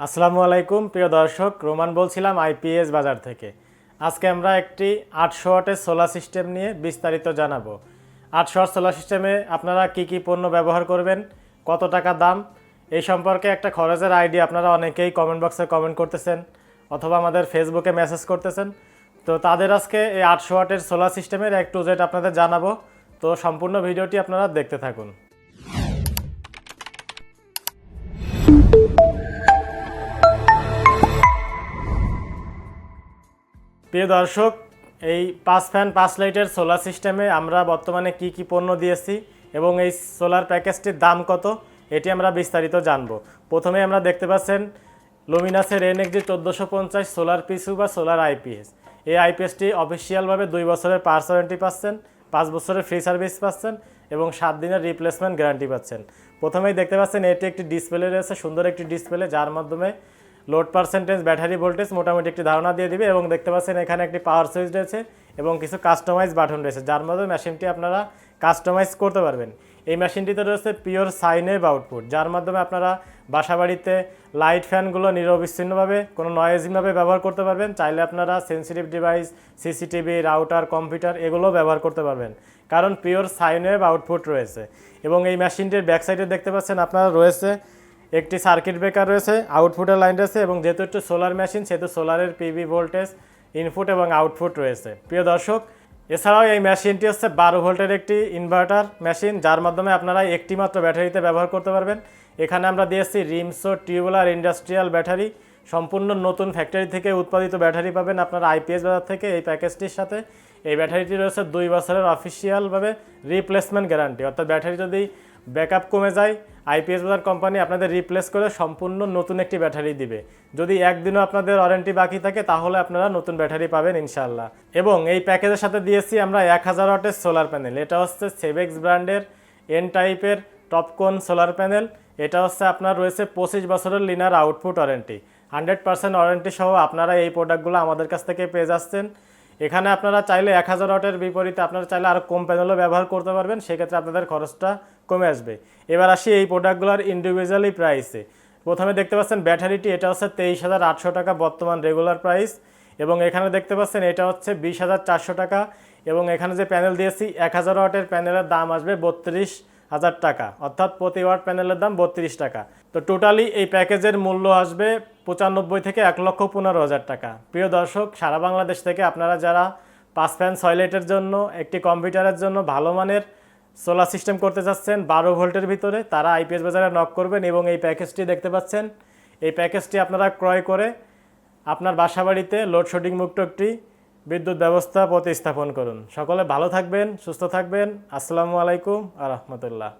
আসসালামু আলাইকুম, প্রিয় দর্শক, রোমান বলছিলাম আইপিএস বাজার থেকে। আজকে আমরা একটি আটশো ওয়াটের সোলার সিস্টেম নিয়ে বিস্তারিত জানাব। আটশো ওয়াট সোলার সিস্টেমে আপনারা কি কি পণ্য ব্যবহার করবেন, কত টাকা দাম, এই সম্পর্কে একটা খরচের আইডিয়া আপনারা অনেকেই কমেন্ট বক্সে কমেন্ট করতেছেন অথবা আমাদের ফেসবুকে মেসেজ করতেছেন। তো তাদের আজকে এই আটশো ওয়াটের সোলার সিস্টেমের এক টু জেড আপনাদের জানাব। তো সম্পূর্ণ ভিডিওটি আপনারা দেখতে থাকুন। প্রিয় দর্শক, এই পাঁচ ফ্যান, পাঁচ লাইটের সোলার সিস্টেমে আমরা বর্তমানে কি কি পণ্য দিয়েছি এবং এই সোলার প্যাকেজটির দাম কত, এটি আমরা বিস্তারিত জানব। প্রথমে আমরা দেখতে পাচ্ছেন লুমিনাসের এনএক্সজি চোদ্দোশো পঞ্চাশ সোলার পিসু বা সোলার আইপিএস এই আইপিএসটি অফিসিয়ালভাবে দুই বছরের পার্স ওয়ারেন্টি পাচ্ছেন, পাঁচ বছরের ফ্রি সার্ভিস পাচ্ছেন এবং সাত দিনের রিপ্লেসমেন্ট গ্যারান্টি পাচ্ছেন। প্রথমেই দেখতে পাচ্ছেন, এটি একটি ডিসপ্লে রয়েছে, সুন্দর একটি ডিসপ্লে যার মাধ্যমে লোড পার্সেন্টেজ ব্যাটারি ভোল্টেজ মোটামুটি একটি ধারণা দিয়ে দিবে এবং দেখতে পাচ্ছেন এখানে একটি পাওয়ার সুইচ রয়েছে এবং কিছু কাস্টমাইজ বাটন রয়েছে, যার মাধ্যমে মেশিনটি আপনারা কাস্টমাইজ করতে পারবেন। এই মেশিনটিতে রয়েছে পিওর সাইনেব আউটপুট যার মাধ্যমে আপনারা বাসাবাড়িতে লাইট ফ্যানগুলো নিরবিচ্ছিন্নভাবে, কোনো নয়েজিংভাবে ব্যবহার করতে পারবেন। চাইলে আপনারা sensitive device CCTV router computer এগুলোও ব্যবহার করতে পারবেন। কারণ পিওর সাইনওয়েভ আউটপুট রয়েছে। এবং এই মেশিনটির ব্যাক সাইডে দেখতে পাচ্ছেন আপনারা রয়েছে একটি সার্কিট ব্রেকার রয়েছে আউটপুটের লাইন রয়েছে এবং যেহেতু একটু সোলার মেশিন সেহেতু সোলারের পিভি ভোল্টেজ ইনপুট এবং আউটপুট রয়েছে। প্রিয় দর্শক, এছাড়াও এই মেশিনটি হচ্ছে বারো ভোল্টের একটি ইনভার্টার মেশিন যার মাধ্যমে আপনারা একটি মাত্র ব্যাটারিতে ব্যবহার করতে পারবেন। এখানে আমরা দিয়েছি রিমসো টিউবুলার ইন্ডাস্ট্রিয়াল ব্যাটারি, সম্পূর্ণ নতুন ফ্যাক্টরি থেকে উৎপাদিত ব্যাটারি পাবেন আপনারা আইপিএস বাজার থেকে এই প্যাকেজটির সাথে। এই ব্যাটারিটি রয়েছে দুই বছরের অফিসিয়ালভাবে রিপ্লেসমেন্ট গ্যারান্টি অর্থাৎ ব্যাটারি যদি ব্যাকআপ কমে যায়, আইপিএস বাজার কোম্পানি আপনাদের রিপ্লেস করে সম্পূর্ণ নতুন একটি ব্যাটারি দিবে। যদি একদিনও আপনাদের ওয়ারেন্টি বাকি থাকে, তাহলে আপনারা নতুন ব্যাটারি পাবেন ইনশাল্লাহ এবং এই প্যাকেজের সাথে দিয়েছি আমরা এক হাজার ওয়াটের সোলার প্যানেল এটা হচ্ছে সেভেক্স ব্র্যান্ডের এন টাইপের টপকন সোলার প্যানেল এটা হচ্ছে আপনার রয়েছে পঁচিশ বছরের linear output warranty hundred percent warranty সহ আপনারা এই প্রোডাক্টগুলো আমাদের কাছ থেকে পেয়ে যাচ্ছেন। এখানে আপনারা চাইলে এক হাজার ওয়াটের বিপরীতে আপনারা চাইলে আরও কম প্যানেলও ব্যবহার করতে পারবেন, সেক্ষেত্রে আপনাদের খরচটা কমে আসবে। এবার আসি এই প্রোডাক্টগুলোর ইন্ডিভিজুয়ালি প্রাইসে প্রথমে দেখতে পাচ্ছেন ব্যাটারিটি এটা হচ্ছে তেইশ হাজার আটশো টাকা বর্তমান রেগুলার প্রাইস এবং এখানে দেখতে পাচ্ছেন এটা হচ্ছে বিশ হাজার চারশো টাকা, এবং এখানে যে প্যানেল দিয়েছি, এক হাজার ওয়াটের প্যানেলের দাম আসবে বত্রিশ হাজার টাকা, অর্থাৎ প্রতি ওয়াট প্যানেলের দাম বত্রিশ টাকা। তো টোটালি এই প্যাকেজের মূল্য আসবে পঁচানব্বই থেকে এক লক্ষ পনেরো হাজার টাকা। প্রিয় দর্শক, সারা বাংলাদেশ থেকে আপনারা যারা পাঁচ ফ্যান ছয় লাইটের জন্য, একটি কম্পিউটারের জন্য ভালো মানের সোলার সিস্টেম করতে চাচ্ছেন বারো ভোল্টের ভিতরে, তারা আইপিএস বাজারে নক করবেন এবং এই প্যাকেজটি দেখতে পাচ্ছেন। এই প্যাকেজটি আপনারা ক্রয় করে আপনার বাসাবাড়িতে লোডশেডিং মুক্ত একটি বিদ্যুৎ ব্যবস্থা প্রতিস্থাপন করুন। সকলে ভালো থাকবেন সুস্থ থাকবেন। আসসালামু আলাইকুম আ রহমতুল্লাহ।